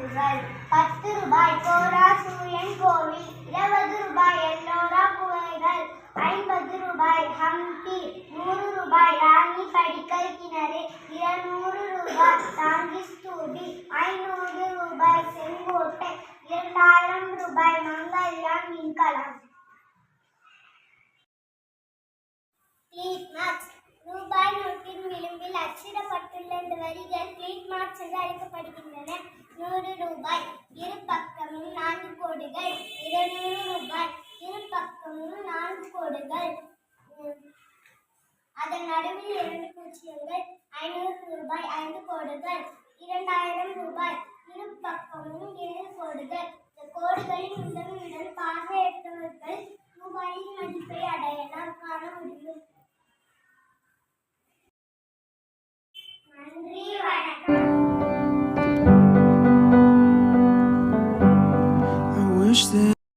விளக்குகள் பத்து ரூபாய் கோரா சூரியன் கோவில். இருபது ரூபாய் எல்லோரா குவைகள் ஐம்பது ரூபாய் ஹம்பி நூறு ரூபாய் ராணி படிக்கல் கிணறு. இருநூறு ரூபாய் தாங்கி ஸ்தூபி ஐநூறு ரூபாய் செங்கோட்டை. இரண்டாயிரம் ரூபாய் மங்கள்யாம் மின்கலம். ரூபாய் நோட்டின் விளிம்பில் அச்சிடப்பட்டுள்ள இந்த வரிகள் கிளீட் மார்க்ஸ் என்று அழைக்கப்படுகின்றன. நூறு ரூபாய். இரு பக்கமும் நான்கு கோடுகள். இருநூறு ரூபாய். இரு பக்கமும் நான்கு கோடுகள். அதன் நடுவில் இரண்டு பூஜ்ஜியங்கள். ஐநூறு ரூபாய். ஐந்து கோடுகள்.